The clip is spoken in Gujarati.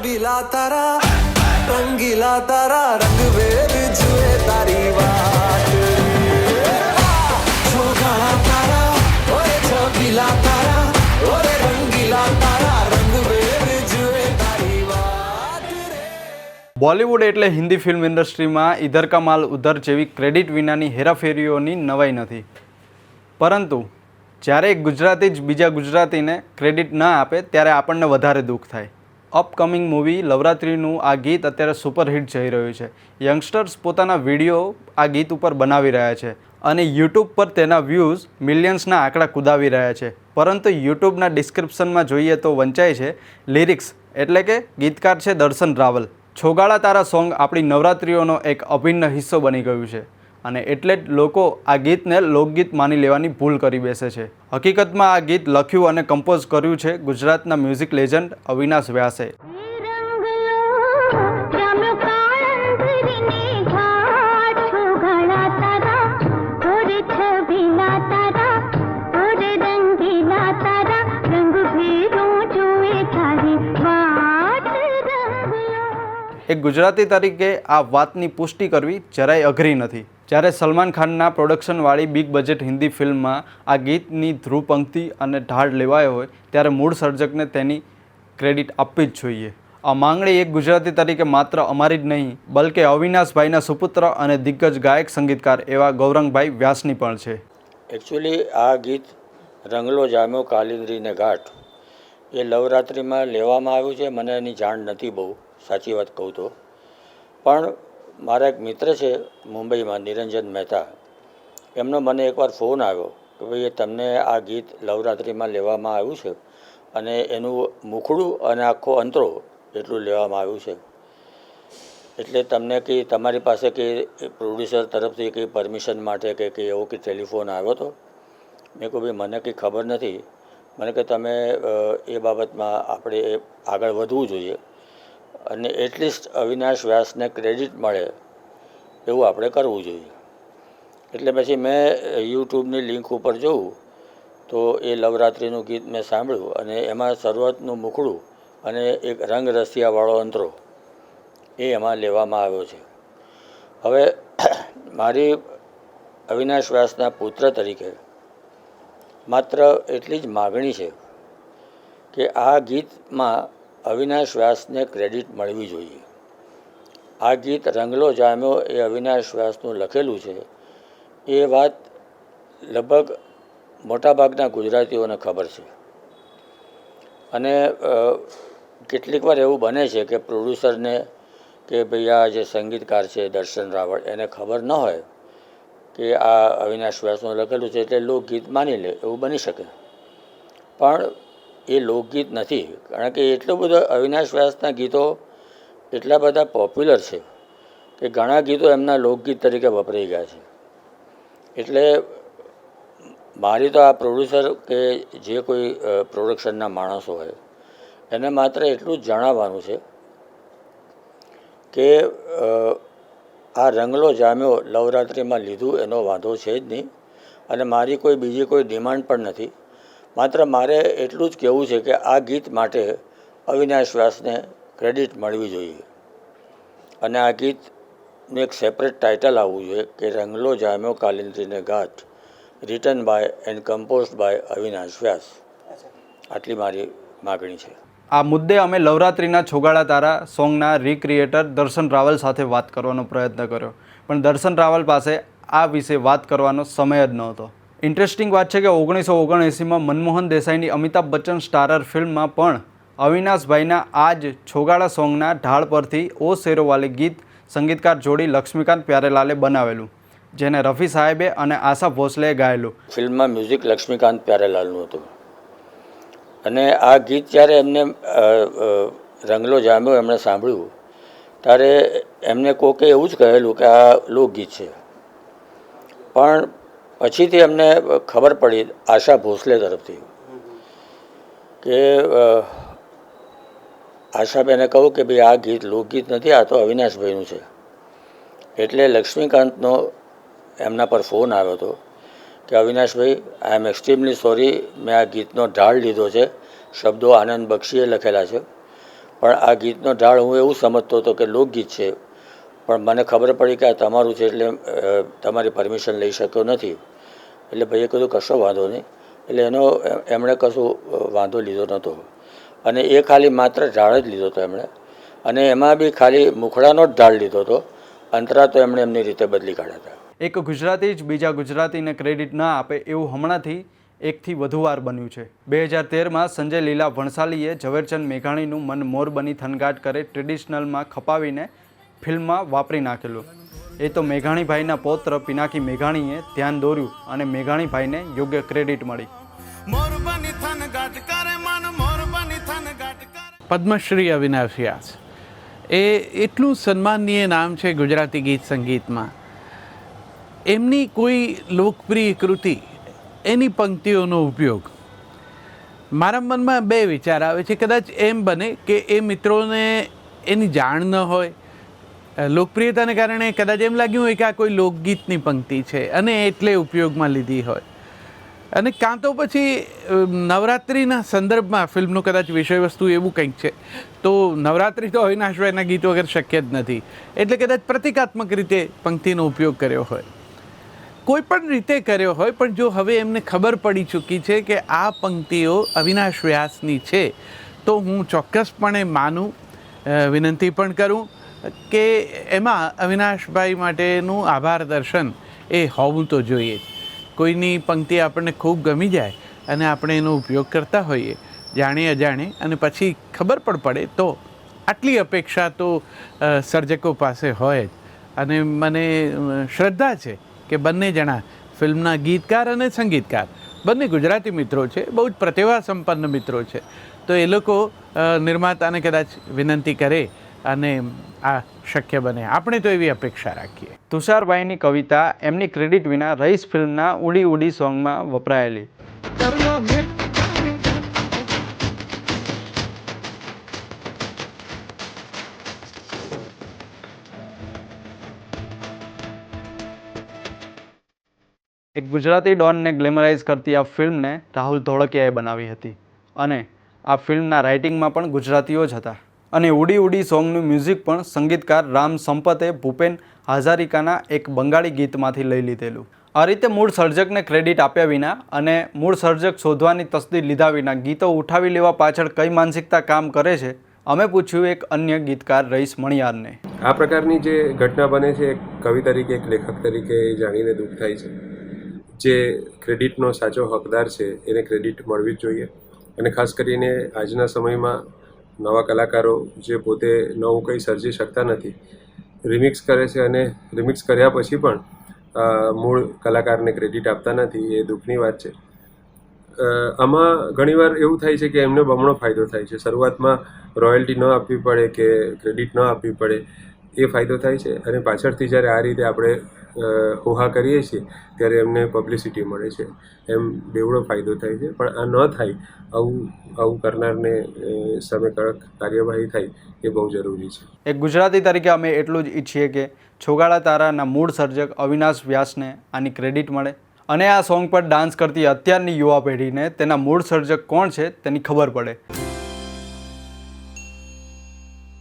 છબીલા તારા રંગીલા તારા રંગવેર જુએ તારી વાત છોકરા તારા તારા ઓરે રંગીલા તારા તારી વાત બોલિવૂડ એટલે હિન્દી ફિલ્મ ઇન્ડસ્ટ્રીમાં ઇધર કા માલ ઉધર જેવી ક્રેડિટ વિનાની હેરાફેરીઓની નવાઈ નથી. પરંતુ જ્યારે ગુજરાતી જ બીજા ગુજરાતીને ક્રેડિટ ન આપે, ત્યારે આપણને વધારે દુઃખ થાય. અપકમિંગ મૂવી લવરાત્રિનું આ ગીત અત્યારે સુપરહિટ જઈ રહ્યું છે. યંગસ્ટર્સ પોતાના વીડિયો આ ગીત ઉપર બનાવી રહ્યા છે અને યુટ્યુબ પર તેના વ્યૂઝ મિલિયન્સના આંકડા કુદાવી રહ્યા છે. પરંતુ યુટ્યુબના ડિસ્ક્રિપ્શનમાં જોઈએ તો વંચાય છે લિરિક્સ એટલે કે ગીતકાર છે દર્શન રાવલ. છોગાળા તારા સોંગ આપણી નવરાત્રિઓનો એક અભિન્ન હિસ્સો બની ગયું છે. અને એટલે જ લોકો આ ગીતને લોકગીત માની લેવાની ભૂલ કરી બેસે છે. હકીકતમાં આ ગીત લખ્યું અને કમ્પોઝ કર્યું છે ગુજરાતના મ્યુઝિક લેજન્ડ અવિનાશ વ્યાસે. એક ગુજરાતી તરીકે આ વાતની પુષ્ટિ કરવી જરાય અઘરી નથી. જ્યારે સલમાન ખાનના પ્રોડક્શનવાળી બિગ બજેટ હિન્દી ફિલ્મમાં આ ગીતની ધ્રુવ પંક્તિ અને ઢાળ લેવાયો હોય, ત્યારે મૂળ સર્જકને તેની ક્રેડિટ આપવી જ જોઈએ. આ માંગણી એક ગુજરાતી તરીકે માત્ર અમારી જ નહીં, બલકે અવિનાશભાઈના સુપુત્ર અને દિગ્ગજ ગાયક સંગીતકાર એવા ગૌરંગભાઈ વ્યાસની પણ છે. એકચ્યુઅલી આ ગીત રંગલો જામ્યો કાલિંદરીને ઘાટ. એ નવરાત્રિમાં લેવામાં આવ્યું છે, મને એની જાણ નથી બહુ, સાચી વાત કહું તો. પણ મારા એક મિત્ર છે મુંબઈમાં, નિરંજન મહેતા. એમનો મને એકવાર ફોન આવ્યો કે ભાઈ તમને આ ગીત નવરાત્રિમાં લેવામાં આવ્યું છે અને એનું મુખડું અને આખો અંતરો એટલું લેવામાં આવ્યું છે. એટલે તમને કે તમારી પાસે કે પ્રોડ્યુસર તરફથી કંઈ પરમિશન માટે કે કંઈ એવો કે ટેલિફોન આવ્યો હતો મેં કહું ભાઈ મને કંઈ ખબર નથી. મને કે તમે એ બાબતમાં આપણે આગળ વધવું જોઈએ. અને એટલીસ્ટ અવિનાશ વ્યાસને ક્રેડિટ મળે, એવું આપણે કરવું જોઈએ. એટલે પછી મેં યુટ્યુબની લિંક ઉપર જોઉં, તો એ નવરાત્રિનું ગીત મેં સાંભળ્યું અને એમાં શરૂઆતનું મુખડું અને એક રંગ રસિયાવાળો અંતરો એ એમાં લેવામાં આવ્યો છે. હવે મારી અવિનાશ વ્યાસના પુત્ર તરીકે માત્ર એટલી જ માગણી છે કે આ ગીતમાં અવિનાશ વ્યાસને ક્રેડિટ મળવી જોઈએ. આ ગીત રંગલો જામ્યો એ અવિનાશ વ્યાસનું લખેલું છે. એ વાત લગભગ મોટાભાગના ગુજરાતીઓને ખબર છે. અને કેટલીક વાર એવું બને છે કે પ્રોડ્યુસરને કે ભાઈ આ જે સંગીતકાર છે દર્શન રાવળ, એને ખબર ન હોય કે આ અવિનાશ વ્યાસનું લખેલું છે એટલે લોકગીત માની લે, એવું બની શકે. પણ એ લોકગીત નથી. કારણ કે એટલું બધો અવિનાશ વ્યાસના ગીતો એટલા બધા પોપ્યુલર છે કે ઘણા ગીતો એમના લોકગીત તરીકે વપરાઈ ગયા છે. એટલે મારી તો આ પ્રોડ્યુસર કે જે કોઈ પ્રોડક્શનના માણસો હોય, એને માત્ર એટલું જ જણાવવાનું છે કે આ રંગલો જામ્યો નવરાત્રિમાં લીધું એનો વાંધો છે જ નહીં. અને મારી કોઈ બીજી કોઈ ડિમાન્ડ પણ નથી. માત્ર મારે એટલું જ કહેવું છે કે આ ગીત માટે અવિનાશ વ્યાસને ક્રેડિટ મળવી જોઈએ. અને આ ગીતનું એક સેપરેટ ટાઇટલ આવવું જોઈએ કે રંગલો જામ્યો કાલિંદરીને ઘાટ written by and compose by Avinash Vyas. આટલી મારી માગણી છે. આ મુદ્દે અમે લવરાત્રિના છોગાળા તારા સોંગના રિક્રિએટર દર્શન રાવલ સાથે વાત કરવાનો પ્રયત્ન કર્યો. પણ દર્શન રાવલ પાસે આ વિશે વાત કરવાનો સમય જ નહોતો. ઇન્ટરેસ્ટિંગ વાત છે કે ઓગણીસો ઓગણએંસીમાં મનમોહન દેસાઈની અમિતાભ બચ્ચન સ્ટારર ફિલ્મમાં પણ અવિનાશભાઈના આ જ છોગાળા સોંગના ઢાળ પરથી ઓ શેરોવાલી ગીત સંગીતકાર જોડી લક્ષ્મીકાંત પ્યારેલાલે બનાવેલું, જેને રફી સાહેબે અને આશા ભોસલેએ ગાયેલું. ફિલ્મમાં મ્યુઝિક લક્ષ્મીકાંત પ્યારેલાલનું હતું. અને આ ગીત જ્યારે એમને રંગલો જામ્યો, એમણે સાંભળ્યું, ત્યારે એમને કોકે એવું જ કહેલું કે આ લોકગીત છે. પણ પછીથી એમને ખબર પડી આશા ભોસલે તરફથી કે આશાબેને કહું કે ભાઈ આ ગીત લોકગીત નથી, આ તો અવિનાશભાઈનું છે. એટલે લક્ષ્મીકાંતનો એમના પર ફોન આવ્યો હતો કે, અવિનાશભાઈ આઈ એમ એક્સ્ટ્રીમલી સોરી મેં આ ગીતનો ઢાળ લીધો છે. શબ્દો આનંદ બક્ષીએ લખેલા છે. પણ આ ગીતનો ઢાળ હું એવું સમજતો હતો કે લોકગીત છે. પણ મને ખબર પડી કે આ તમારું છે એટલે તમારી પરમિશન લઈ શક્યો નથી. એટલે ભાઈએ કીધું, કશો વાંધો નહીં. એટલે એનો, એમણે કશું વાંધો લીધો નહોતો. અને એ ખાલી માત્ર ઢાળ જ લીધો હતો એમણે. અને એમાં બી ખાલી મુખડાનો જ ઢાળ લીધો હતો. અંતરા તો એમણે એમની રીતે બદલી કાઢ્યા હતા. એક ગુજરાતી જ બીજા ગુજરાતીને ક્રેડિટ ના આપે એવું હમણાંથી એકથી વધુ વાર બન્યું છે. બે હજાર તેરમાં સંજય લીલા ભણસાલીએ ઝવેરચંદ મેઘાણીનું મન મોર બની થનગાટ કરે ટ્રેડિશનલમાં ખપાવીને ફિલ્મમાં વાપરી નાખેલું. એ તો મેઘાણીભાઈના પૌત્ર પિનાકી મેઘાણીએ ધ્યાન દોર્યું અને મેઘાણીભાઈને યોગ્ય ક્રેડિટ મળી. મોર બની થન ગાટ કરે મન મોર બની થન ગાટ કરે પદ્મશ્રી અવિનાશ વ્યાસ એ એટલું સન્માનીય નામ છે ગુજરાતી ગીત સંગીતમાં. એમની કોઈ લોકપ્રિય કૃતિ એની પંક્તિઓનો ઉપયોગ. મારા મનમાં બે વિચાર આવે છે. કદાચ એમ બને કે એ મિત્રોને એની જાણ ન હોય લોકપ્રિયતાને કારણે કદાચ એમ લાગ્યું હોય કે આ કોઈ લોકગીતની પંક્તિ છે અને એટલે ઉપયોગમાં લીધી હોય. અને કાં તો પછી નવરાત્રિના સંદર્ભમાં ફિલ્મનું કદાચ વિષય વસ્તુ એવું કંઈક છે, તો નવરાત્રિ તો અવિનાશભાઈના ગીત વગર શક્ય જ નથી. એટલે કદાચ પ્રતિકાત્મક રીતે પંક્તિનો ઉપયોગ કર્યો હોય. કોઈ પણ રીતે કર્યો હોય, પણ જો હવે એમને ખબર પડી ચૂકી છે કે આ પંક્તિઓ અવિનાશ વ્યાસની છે, તો હું ચોક્કસપણે માનું વિનંતી પણ કરું. કે એમાં અવિનાશભાઈ માટેનું આભાર દર્શન એ હોવું તો જોઈએ જ. કોઈની પંક્તિ આપણને ખૂબ ગમી જાય અને આપણે એનો ઉપયોગ કરતા હોઈએ, જાણે અજાણે અને પછી ખબર પણ પડે તો આટલી અપેક્ષા તો સર્જકો પાસે હોય જ. અને મને શ્રદ્ધા છે કે બંને જણા ફિલ્મના ગીતકાર અને સંગીતકાર. બંને ગુજરાતી મિત્રો છે, બહુ જ પ્રતિભા સંપન્ન મિત્રો છે. તો એ લોકો નિર્માતાને કદાચ વિનંતી કરે અને આ શક્ય બને. આપણે તો એવી અપેક્ષા રાખીએ. તુષારભાઈની કવિતા એમની ક્રેડિટ વિના રઈસ ફિલ્મના ઉડી ઉડી સોંગમાં વપરાયેલી. એક ગુજરાતી ડોનને ગ્લેમરાઇઝ કરતી આ ફિલ્મને રાહુલ ધોળકિયાએ બનાવી હતી. અને આ ફિલ્મના રાઇટિંગમાં પણ ગુજરાતીઓ જ હતા. અને ઉડી ઉડી સોંગનું મ્યુઝિક પણ સંગીતકાર રામ સંપતે ભૂપેન હાજારિકાના એક બંગાળી ગીતમાંથી લઈ લીધેલું. આ રીતે મૂળ સર્જકને ક્રેડિટ આપ્યા વિના અને મૂળ સર્જક શોધવાની તસદી લીધા વિના ગીતો ઉઠાવી લેવા પાછળ કઈ માનસિકતા કામ કરે છે, અમે પૂછ્યું એક અન્ય ગીતકાર રઈસ મણિયારને. આ પ્રકારની જે ઘટના બને છે, એક કવિ તરીકે, એક લેખક તરીકે એ જાણીને દુઃખ થાય છે. જે ક્રેડિટનો સાચો હકદાર છે, એને ક્રેડિટ મળવી જ જોઈએ. અને ખાસ કરીને આજના સમયમાં નવા કલાકારો જે પોતે નવું કંઈ સર્જી શકતા નથી. રિમિક્સ કરે છે અને રિમિક્સ કર્યા પછી પણ મૂળ કલાકારને ક્રેડિટ આપતા નથી, એ દુઃખની વાત છે. આમાં ઘણીવાર એવું થાય છે કે એમને બમણો ફાયદો થાય છે. શરૂઆતમાં રોયલ્ટી ન આપવી પડે કે ક્રેડિટ ન આપવી પડે, એ ફાયદો થાય છે. અને પાછળથી જ્યારે આ રીતે આપણે હોહા કરીએ છીએ, ત્યારે એમને પબ્લિસિટી મળે છે. એમ બેવડો ફાયદો થાય છે. પણ આ ન થાય, આવું આવું કરનારને સામે કડક કાર્યવાહી થાય, એ બહુ જરૂરી છે. એક ગુજરાતી તરીકે અમે એટલું જ ઈચ્છીએ કે છોગાળા તારાના મૂળ સર્જક અવિનાશ વ્યાસને આની ક્રેડિટ મળે. અને આ સોંગ પર ડાન્સ કરતી અત્યારની યુવા પેઢીને તેના મૂળ સર્જક કોણ છે તેની ખબર પડે.